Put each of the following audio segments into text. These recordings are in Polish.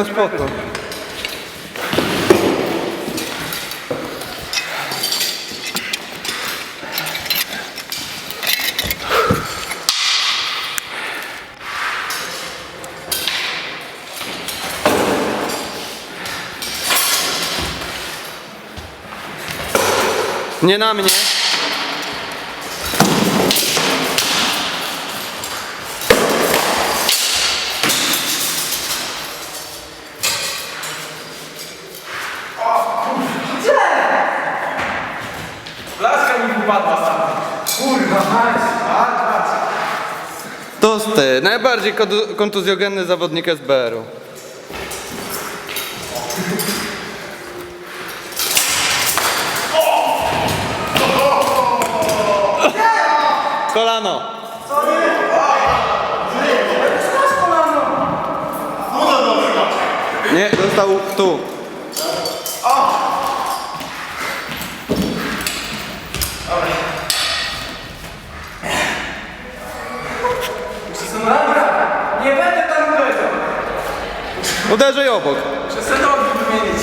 spoko. Nie na mnie. Laska mi wypadła sama. Kurwa, mać, mać, Tosty, najbardziej kontu- kontuzjogenny zawodnik SBR-u. Kolano. Nie, dostał tu. Uderzaj obok. Muszę sobie nogi wymienić.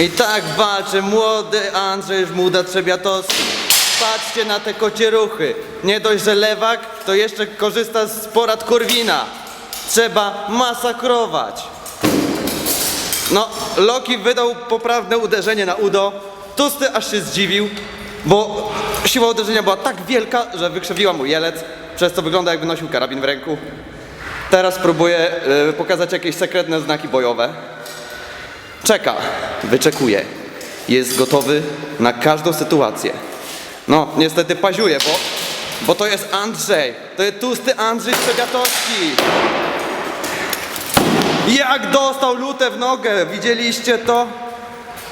I tak walczy młody Andrzej Żmuda Trzebiatowski. Patrzcie na te kocie ruchy. Nie dość, że lewak, to jeszcze korzysta z porad Korwina. Trzeba masakrować. No, Loki wydał poprawne uderzenie na udo. Tusty aż się zdziwił, bo siła uderzenia była tak wielka, że wykrzywiła mu jelec, przez co wygląda jakby nosił karabin w ręku. Teraz próbuje e, pokazać jakieś sekretne znaki bojowe. Czeka, wyczekuje. Jest gotowy na każdą sytuację. No, niestety paziuje, bo, bo to jest Andrzej. To jest tłusty Andrzej Trzebiatowski. Jak dostał lutę w nogę, widzieliście to?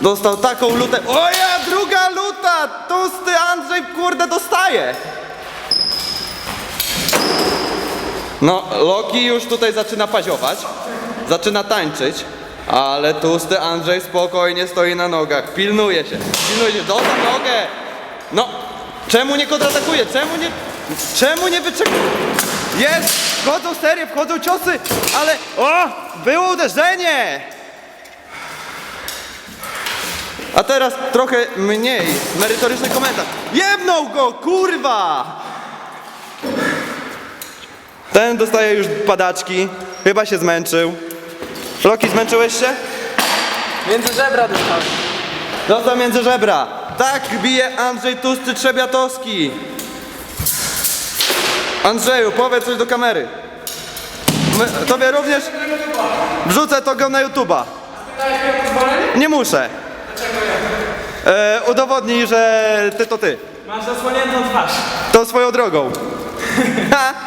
Dostał taką lutę. O ja, druga luta! Tłusty Andrzej, kurde, dostaje. No, Loki już tutaj zaczyna paziować, zaczyna tańczyć, ale tłusty Andrzej spokojnie stoi na nogach, pilnuje się, pilnuje się, dostał nogę! No, czemu nie kontratakuje, czemu nie, czemu nie wyczekuje? Jest, wchodzą serie, wchodzą ciosy, ale, o, było uderzenie! A teraz trochę mniej merytoryczny komentarz. Jebnął go, kurwa! Ten dostaje już padaczki. Chyba się zmęczył. Loki, zmęczyłeś się? Między żebra dostałem. Dostał między żebra. Tak bije Andrzej Tusty Trzebiatowski. Andrzeju, powiedz coś do kamery. My, tobie również? Wrzucę to go na YouTube'a. Nie muszę. E, udowodnij, że ty to ty. Masz zasłoniętą twarz. To swoją drogą.